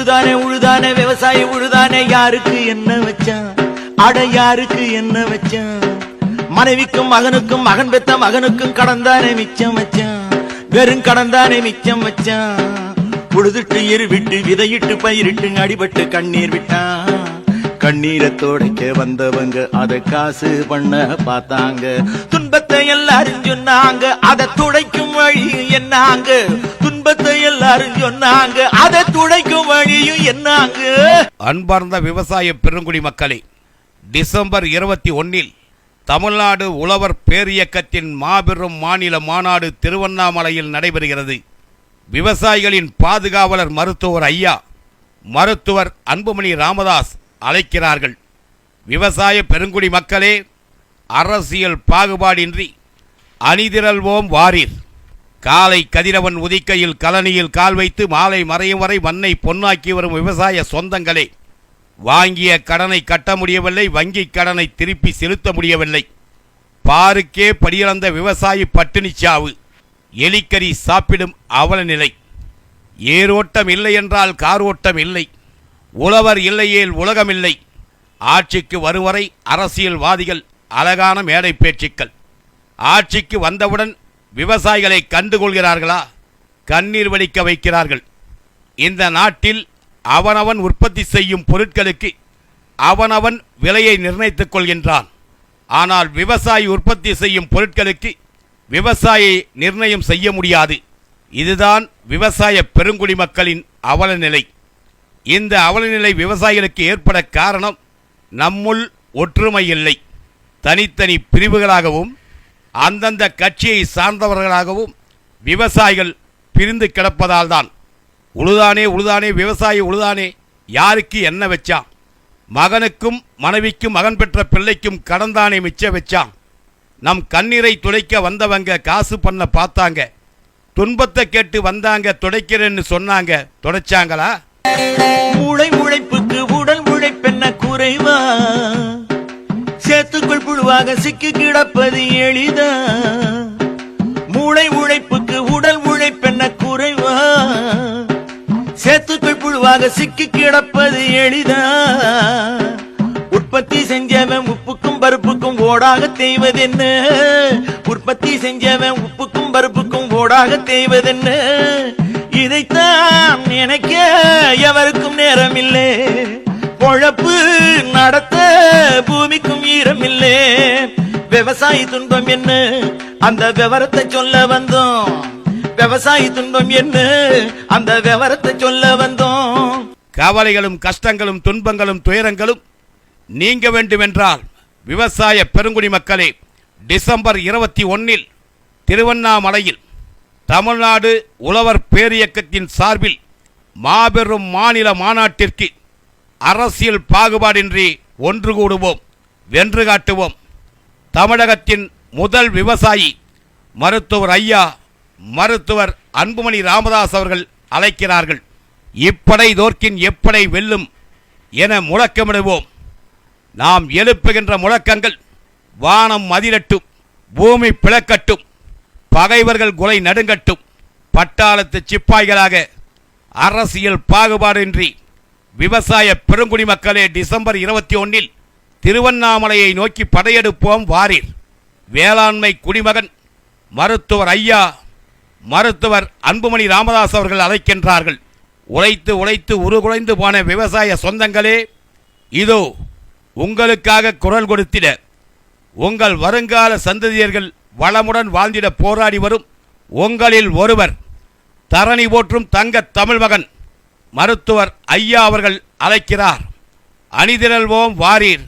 உழுதானே உழுதானே விவசாயி உழுதானே யாருக்கு என்ன வச்சான்? அட யாருக்கு என்ன வச்சான்? மனைவிக்கும் மகனுக்கும் மகன் பெத்த மகனுக்கும் கடந்தானே மிச்சம் வச்சான்? வெறும் கடந்தானே மிச்சம் வச்சான்? உழுதுட்டு இருவிட்டு விதையிட்டு பயிரிட்டு அடிபட்டு கண்ணீர் விட்டான். கண்ணீரை துடைக்க வந்தவங்க அதை காசு பண்ண பார்த்தாங்க. துன்பத்தை எல்லாரும் சொன்னாங்க அதை துடைக்கும் வழி என்னாங்க? சொன்னாங்க. அதை துடைக்கும் வழியும் என்னாங்க? அன்பார்ந்த விவசாய பெருங்குடி மக்களே டிசம்பர் இருபத்தி ஒன்னில் தமிழ்நாடு உழவர் பேரியக்கத்தின் மாபெரும் மாநில மாநாடு திருவண்ணாமலையில் நடைபெறுகிறது. விவசாயிகளின் பாதுகாவலர் மருத்துவர் ஐயா மருத்துவர் அன்புமணி ராமதாஸ் அழைக்கிறார்கள். விவசாய பெருங்குடி மக்களே அரசியல் பாகுபாடின்றி அணிதிரல்வோம் வாரீர். காலை கதிரவன் உதிக்கையில் கலனியில் கால் வைத்து மாலை மறையும் வரை மண்ணை பொன்னாக்கி வரும் விவசாய சொந்தங்களே. வாங்கிய கடனை கட்ட முடியவில்லை வங்கிக் கடனை திருப்பி செலுத்த முடியவில்லை. பாருக்கே படியிழந்த விவசாயி பட்டினி சாவு. எலிக்கறி சாப்பிடும் அவல நிலை. ஏரோட்டம் இல்லை என்றால் காரோட்டம் இல்லை. உழவர் இல்லையேல் உலகமில்லை ஆட்சிக்கு வருவரை அரசியல்வாதிகள் அழகான மேடை பேச்சுக்கள். ஆட்சிக்கு வந்தவுடன் விவசாயிகளை கண்டுகொள்கிறார்களா? கண்ணீர் வடிக்க வைக்கிறார்கள். இந்த நாட்டில் அவனவன் உற்பத்தி செய்யும் பொருட்களுக்கு அவனவன் விலையை நிர்ணயித்துக் கொள்கின்றான். ஆனால் விவசாயி உற்பத்தி செய்யும் பொருட்களுக்கு விவசாயி நிர்ணயம் செய்ய முடியாது. இதுதான் விவசாய பெருங்குடி மக்களின் அவலநிலை. இந்த அவலநிலை விவசாயிகளுக்கு ஏற்பட காரணம் நம்முள் ஒற்றுமை இல்லை. தனித்தனி பிரிவுகளாகவும் அந்தந்த கட்சியை சார்ந்தவர்களாகவும் விவசாயிகள் பிரிந்து கிடப்பதால் தான் உழுதானே உழுதானே விவசாயி உழுதானே யாருக்கு என்ன வச்சான் மகனுக்கும் மனைவிக்கும் மகன் பெற்ற பிள்ளைக்கும் கடந்தானே மிச்ச வச்சான் நம் கண்ணீரை துடைக்க வந்தவங்க காசு பண்ண பார்த்தாங்க. துன்பத்தை கேட்டு வந்தாங்க துடைக்கிறேன்னு சொன்னாங்க துடைச்சாங்களா? உடல் உழைப்பென்ன குறைவா? சேத்துக்குள் சிக்கி கிடப்பது எளிதா? மூளை உழைப்புக்கு உடல் உழைப்பென்ன குறைவா? சேத்துக்குள் புழுவாக சிக்கி கிடப்பது எளிதா? உற்பத்தி செஞ்சவன் உப்புக்கும் பருப்புக்கும் ஓடாக தேய்வதென்ன? உற்பத்தி செஞ்சவன் உப்புக்கும் பருப்புக்கும் ஓடாக தேய்வதென்ன? இதைத்தான் நினைக்க எவருக்கும் நேரம் இல்லை பொழப்பு நடத்த பூமிக்கும் ஈரமில்லை விவசாயி துன்பம் என்ன? அந்த விவரத்தை சொல்ல வந்தோம். விவசாயி துன்பம் என்ன? அந்த விவரத்தை சொல்ல வந்தோம். கவலைகளும் கஷ்டங்களும் துன்பங்களும் துயரங்களும் நீங்க வேண்டுமென்றால் விவசாய பெருங்குடி மக்களே டிசம்பர் இருபத்தி ஒன்னில் திருவண்ணாமலையில் தமிழ்நாடு உழவர் பேரியக்கத்தின் சார்பில் மாபெரும் மாநில மாநாட்டிற்கு அரசியல் பாகுபாடின்றி ஒன்று கூடுவோம். வென்று காட்டுவோம். தமிழகத்தின் முதல் விவசாயி மருத்துவர் ஐயா மருத்துவர் அன்புமணி ராமதாஸ் அவர்கள் அழைக்கிறார்கள். இப்படை தோற்கின் எப்படை வெல்லும் என முழக்கமிடுவோம். நாம் எழுப்புகின்ற முழக்கங்கள் வானம் மதிரட்டும் பூமி பிளக்கட்டும் பகைவர்கள் குலை நடுங்கட்டும் பட்டாளத்து சிப்பாய்களாக அரசியல் பாகுபாடின்றி விவசாய பெருங்குடி மக்களே டிசம்பர் இருபத்தி ஒன்றில் திருவண்ணாமலையை நோக்கி படையெடுப்போம் வாரீர். வேளாண்மை குடிமகன் மருத்துவர் ஐயா மருத்துவர் அன்புமணி ராமதாஸ் அவர்கள் அழைக்கின்றார்கள். உழைத்து உழைத்து உருகுலைந்து போன விவசாய சொந்தங்களே இதோ உங்களுக்காக குரல் கொடுத்திட உங்கள் வருங்கால சந்ததியர்கள் வளமுடன் வாழ்ந்திட போராடி வரும் உங்களில் ஒருவர் தரணி போற்றும் தங்க தமிழ் மகன் மருத்துவர் ஐயா அவர்கள் அழைக்கிறார். அணிதிரல்வோம் வாரீர்.